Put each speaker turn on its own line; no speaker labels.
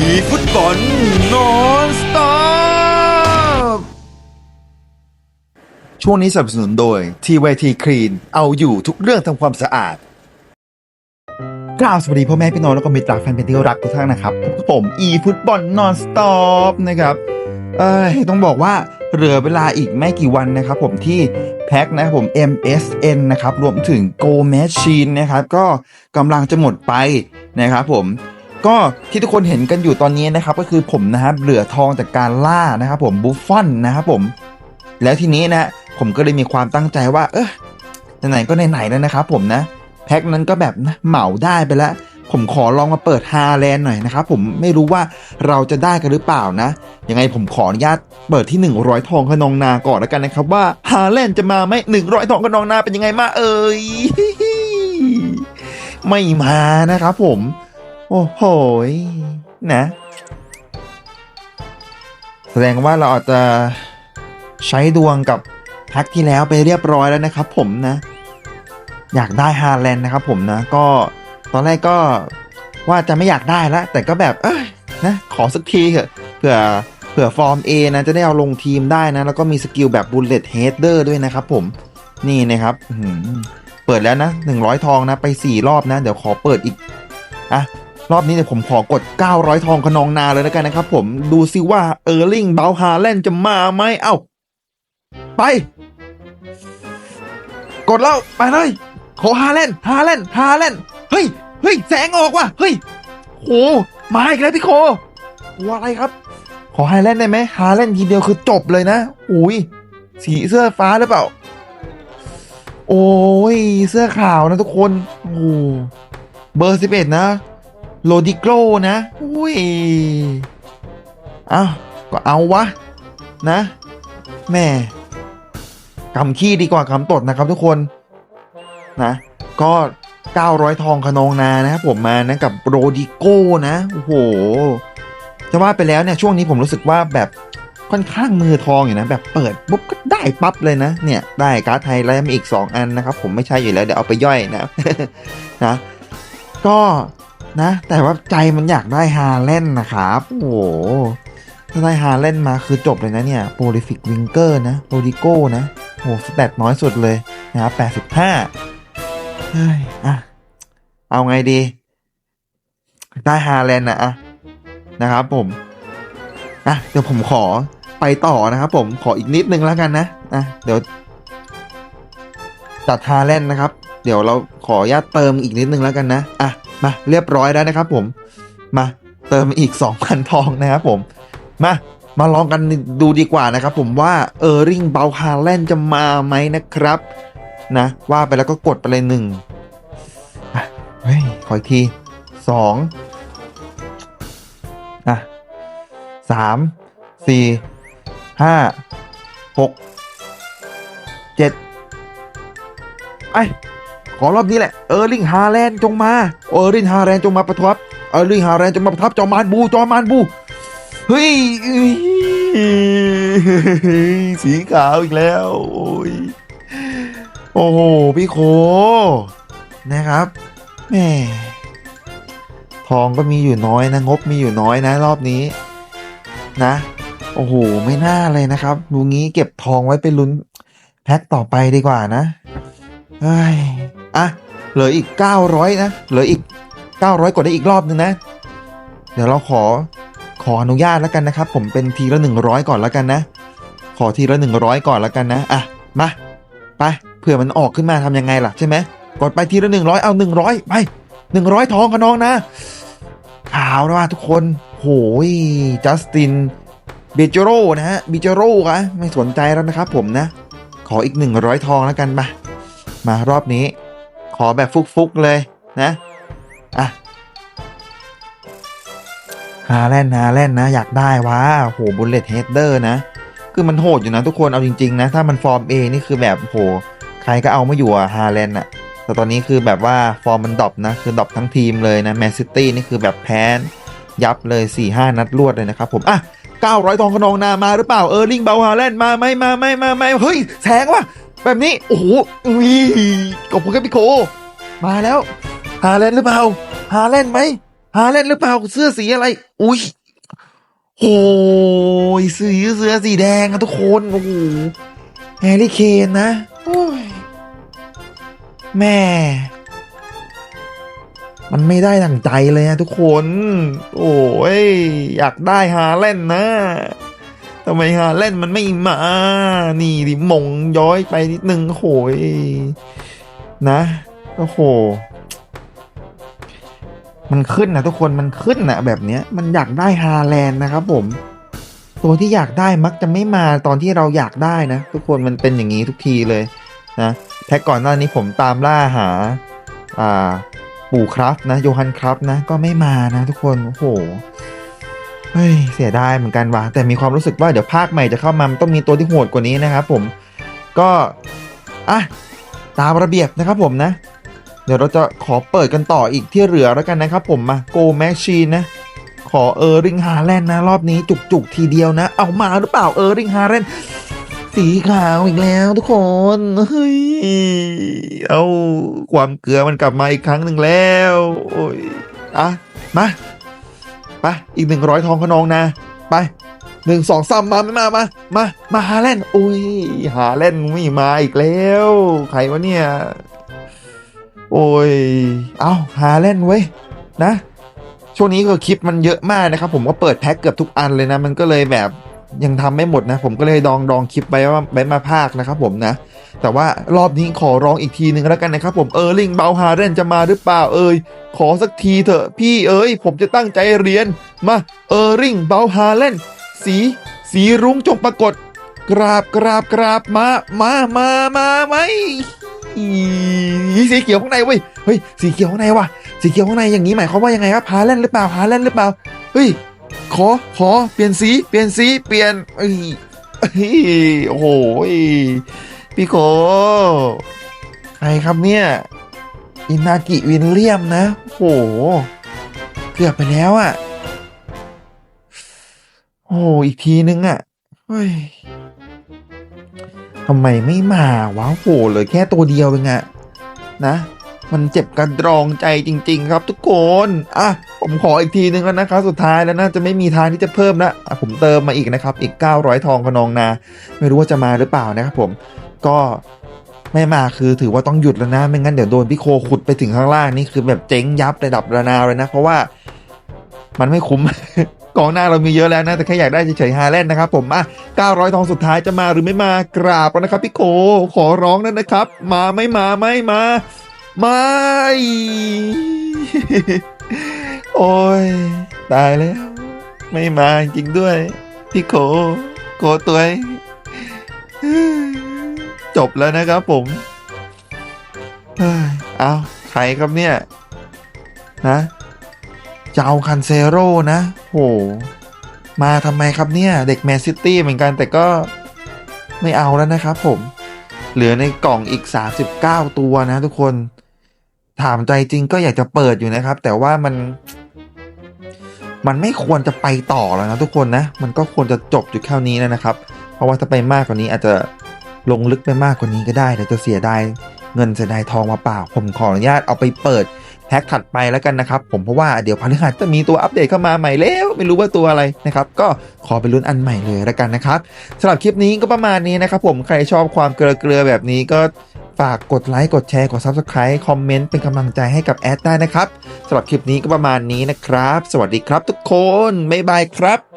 อีฟุตบอลนอนสต็อปช่วงนี้สนับสนุนโดย TYT Clean เอาอยู่ทุกเรื่องทำความสะอาด กล่าวสวัสดีพ่อแม่พี่น้องแล้วก็มิตรรักแฟนเพลงที่รักทุกท่านนะครับผมอีฟุตบอลนอนสต็อปนะครับเอ้ยต้องบอกว่าเหลือเวลาอีกไม่กี่วันนะครับผมที่แพ็คนะครับผม MSN นะครับรวมถึง Go Machine นะครับก็กำลังจะหมดไปนะครับผม ก็ที่ทุกคนเห็นกันอยู่ตอนนี้นะครับก็คือผมนะครับเหลือทองจากการล่านะครับผมบุฟฟอนนะครับผม แล้วทีนี้นะผมก็เลยมีความตั้งใจว่า เออไหนๆก็ไหนๆแล้วนะครับผมนะแพ็คนั้นก็แบบนะเหมาได้ไปแล้ว ผมขอลองมาเปิดฮาแลนด์หน่อยนะครับผมไม่รู้ว่าเราจะได้กันหรือเปล่านะยังไงผมขออนุญาตเปิดที่ 100 ทองขนองนาก่อนแล้วกันนะครับ ว่าฮาแลนด์จะมาไหม100 ทองขนองนาเป็นยังไงมาเอ่ยไม่มานะครับผม โอ้โหยนะ แสดงว่าเราอาจจะใช้ดวงกับแพ็คที่แล้วไปเรียบร้อยแล้วนะครับผมนะ อยากได้ฮาแลนด์นะครับผมนะ ก็ตอนแรกก็ว่าจะไม่อยากได้ล้วแต่ก็แบบเอ้ยนะขอสักทีเถอะเผื่อเผื่อฟอร์ม A นะจะได้เอาลงทีมได้นะ แล้วก็มีสกิลแบบบุลเลตเฮดเดอร์ด้วยนะครับผมนี่นะครับเปิดแล้วนะ 100 ทองนะ ไป 4 รอบนะ เดี๋ยวขอเปิดอีก อะ รอบนี้เดี๋ยผมขอกด 900 ทองขนองนาเลยแล้วกันนะครับผมดูซิว่าเออร์ลิงเบลฮาแลนจะมาไหมเอ้า ไป กดแล้ว ไปเลย ขอฮาแลนฮาแลนฮาแลนเฮ้ยเฮ้ยแสงออกว่ะเฮ้ยโหมาอีกแล้วพี่โคตัวอะไรครับ ขอฮาแลนได้ไหมฮาแลนทีเดียวคือจบเลยนะอุ้ยสีเสื้อฟ้าหรือเปล่า โอ้ย เสื้อขาวนะทุกคน โอ้เบอร์สิบเอ็ดนะ โลดิโกลนะ อุ้ยเอ้าก็เอาวะ นะแม่กำขี้ดีกว่ากำตดนะครับทุกคน นะ ก็ 900 ทองขนองนานะครับผมมานะกับโรดิโก้นะ โอ้โห จะว่าไปแล้วเนี่ยช่วงนี้ผมรู้สึกว่าแบบค่อนข้างมือทองอยู่นะ แบบเปิดปุ๊บก็ได้ปั๊บเลยนะ เนี่ยได้การ์ดไทยแล้วมีอีก 2 อันนะครับ ผมไม่ใช่อยู่แล้วเดี๋ยวเอาไปย่อยนะนะ ก็ นะ แต่ว่าใจมันอยากได้ฮาเล่นนะครับโอ้โหถ้าได้ฮาเล่นมาคือจบเลยนะเนี่ยโปรลิฟิกวิงเกอร์นะโรดิโก้นะโหสแตทน้อยสุดเลยนะครับแปดสิบห้าเฮ้ยอะเอาไงดี ได้ฮาแลนด์นะอะนะครับผมอะเดี๋ยวผมขอไปต่อนะครับผมขออีกนิดนึงแล้วกันนะอะเดี๋ยวจัดฮาแลนด์นะครับ เดี๋ยวเราขอญาตเติมอีกนิดนึงแล้วกันนะอะ มาเรียบร้อยแล้วนะครับผมมาเติมอีก 2,000 ทองนะครับผมมามาลองกันดูดีกว่านะครับผมว่าเออริงเบลฮาแลนจะมาไหมนะครับ นะ ว่าไปแล้วก็กดไปเลยหนึ่งเฮ้ยขออีกทีสองอะสามสี่ห้าหกเจ็ดไอ ขอรอบนี้แหละเออร์ลิงฮาแลนด์จงมาเออร์ลิงฮาแลนด์จงมาประทับเออร์ลิงฮาแลนด์จงมาประทับจอมานบูจอมานบูเฮ้ยสีขาวอีกแล้วโอ้ยโอ้โหพี่โคนะครับแม่ทองก็มีอยู่น้อยนะงบมีอยู่น้อยนะ รอบนี้นะ โอ้โหไม่น่าเลยนะครับดูงี้เก็บทองไว้เป็นลุ้นแพ็คต่อไปดีกว่านะเฮ้ย อะเหลืออีก 900 นะ เหลืออีก 900 กดได้อีกรอบนึงนะ เดี๋ยวเราขอขออนุญาตแล้วกันนะครับ ผมเป็นทีละ 100 ก่อนแล้วกันนะ ขอทีละ 100 ก่อนแล้วกันนะ อะ มา ไป เผื่อมันออกขึ้นมาทำยังไงล่ะใช่ไหมกดไปทีละ 100 เอา 100 ไป 100 ทองกันน้องนะขาวนะว่าทุกคน โหย จัสติน เบเจโรนะฮะบิเจโร่อะไม่สนใจแล้วนะครับผมนะ ขออีก 100 ทองแล้วกันมา มารอบนี้ อแบบฟุกๆเลยนะ อะฮาแลนด์ฮาแลนด์นะ อยากได้วะโหบุลเลตเฮดเดอร์นะ คือมันโหดอยู่นะทุกคนเอาจริง ๆ นะ ถ้ามันฟอร์ม A นี่คือแบบโห ใครก็เอาไม่อยู่อะฮาแลนด์อะแต่ตอนนี้คือแบบว่าฟอร์มมันดรอปนะ คือดรอปทั้งทีมเลยนะแมนซิตี้นี่คือแบบแพ้ยับเลย 4-5 นัดรวดเลยนะครับผมอะ900ทองขนองนามาหรือเปล่าเออร์ลิงเบลฮาแลนด์มาไหมมาไหมมาไหมเฮ้ยแสงว่ะ แบบนี้ โอ้โหอุ้ยขอบคุณครับพี่โค มาแล้วฮาแลนด์หรือเปล่าฮาแลนด์ไหมฮาเล่นหรือเปล่า เสื้อสีอะไร อุ้ยโอ้ยสีเสื้อสีแดงอะทุกคน โอ้โหแฮร์รี่เคนนะโอ้ยแม่ มันไม่ได้ดังใจเลยอะทุกคน โอ้ย อยากได้ฮาเล่นนะ ทำไมฮาเล่นมันไม่มา นี่ดิมงย้อยไปนิดนึงโอ้โหยนะโอ้โห มันขึ้นนะทุกคนมันขึ้นนะแบบเนี้ย มันอยากได้ฮาแลนด์นะครับผม ตัวที่อยากได้มักจะไม่มาตอนที่เราอยากได้นะ ทุกคนมันเป็นอย่างนี้ทุกทีเลยนะแพ็กก่อนหน้านี้ผมตามล่าหา อ่า ปู่ครับนะ โยฮันครับนะ ก็ไม่มานะทุกคน โอ้โห เฮ้ยเสียดายเหมือนกันว่ะแต่มีความรู้สึกว่าเดี๋ยวภาคใหม่จะเข้ามามันต้องมีตัวที่โหดกว่านี้นะครับผมก็อะตามระเบียบนะครับผมนะ เดี๋ยวเราจะขอเปิดกันต่ออีกที่เหลือแล้วกันนะครับผมมาโกแมชชีนนะขอเออริงฮาแลนด์นะรอบนี้จุกๆทีเดียวนะ เอามาหรือเปล่าเออริงฮาแลนด์สีขาวอีกแล้วทุกคนเฮ้ยเอาความเกลือมันกลับมาอีกครั้งหนึ่งแล้วโอ้ยอะมา ไปอีกหนึ่งร้อยทองขนองนะ ไปหนึ่งสองสามมาไม่มามามามาฮาแลนด์อุ้ยฮาแลนไม่มาอีกแล้ว ใครวะเนี่ย โอ้ย เอาหาเล่นเว้ยนะ ช่วงนี้ก็คลิปมันเยอะมากนะครับ ผมก็เปิดแพ็คเกือบทุกอันเลยนะ มันก็เลยแบบยังทำไม่หมดนะ ผมก็เลยดองดองคลิปไปว่าไปมาภาคนะครับผมนะ แต่ว่ารอบนี้ขอร้องอีกทีหนึ่งแล้วกันนะครับผมเออร์ลิงเบลฮาเรนจะมาหรือเปล่าเอ่ยขอสักทีเถอะพี่เอ้ยผมจะตั้งใจเรียนมาเออร์ลิงเบลฮาเรนสีสีรุ้งจงปรากฏ กราบกราบกราบมามามามาไหมอีสีเขียวข้างในเว้ยเฮ้ยสีเขียวข้างในว่ะสีเขียวข้างในอย่างนี้หมายความว่ายังไงครับหาเลนหรือเปล่าหาเลนหรือเปล่าเฮ้ยขอขอเปลี่ยนสีเปลี่ยนสีเปลี่ยนเฮ้ยโอ้โห พี่โคใครครับเนี่ย อินากิวินเลียมนะโห เกือบไปแล้วอะ่ะ โอ้โหอีกทีนึงอะ่ะเฮ้ยทำไมไม่มาวะโหเลยแค่ตัวเดียวเองอะนะ มันเจ็บกระดรองใจจริง ๆ ครับทุกคนอะผมขออีกทีนึงแล้วนะครับ สุดท้ายแล้วน่าจะไม่มีทางที่จะเพิ่มละอะผมเติมมาอีกนะครับ อีก 900 ทองขนองนา ไม่รู้ว่าจะมาหรือเปล่านะครับผม ก็ไม่มาคือถือว่าต้องหยุดแล้วนะ ไม่งั้นเดี๋ยวโดนพี่โคขุดไปถึงข้างล่างนี่คือแบบเจ๊งยับระดับระนาวเลยนะ เพราะว่ามันไม่คุ้ม กองหน้าเรามีเยอะแล้วนะ แต่แค่อยากได้เฉยๆฮาแลนด์นะครับผมอะ900 ทองสุดท้ายจะมาหรือไม่มากราบแล้วนะครับพี่โคขอร้องนั่นนะครับ มาไม่มาไม่มาไม่โอ้ยตายแล้ว ไม่มาจริงด้วย พี่โคโคตัวเอ จบแล้วนะครับผมเฮ้าใครครับเนี่ย นะเจ้าคันเซโร่นะ โห มาทำไมครับเนี่ย เด็กแมนซิตี้เหมือนกันแต่ก็ไม่เอาแล้วนะครับผม เหลือในกล่องอีก 39 ตัวนะทุกคน ถามใจจริงก็อยากจะเปิดอยู่นะครับ แต่ว่ามัน มันไม่ควรจะไปต่อแล้วนะทุกคนนะ มันก็ควรจะจบอยู่แค่นี้แล้วนะครับ เพราะว่าถ้าไปมากกว่านี้อาจจะ ลงลึกไปมากกว่านี้ก็ได้เดี๋ยวจะเสียดายเงินเสียดายทองมาเปล่า ผมขออนุญาตเอาไปเปิดแพ็คถัดไปแล้วกันนะครับ ผมเพราะว่าเดี๋ยวพฤหัสจะมีตัวอัปเดตเข้ามาใหม่แล้ว ไม่รู้ว่าตัวอะไรนะครับ ก็ขอไปลุ้นอันใหม่เลยแล้วกันนะครับสำหรับคลิปนี้ก็ประมาณนี้นะครับ ผมใครชอบความเกลือๆแบบนี้ก็ฝากกดไลค์กดแชร์กด Subscribe คอมเมนต์เป็นกำลังใจให้กับแอดได้นะครับสำหรับคลิปนี้ก็ประมาณนี้นะครับ สวัสดีครับทุกคนบ๊ายบายครับ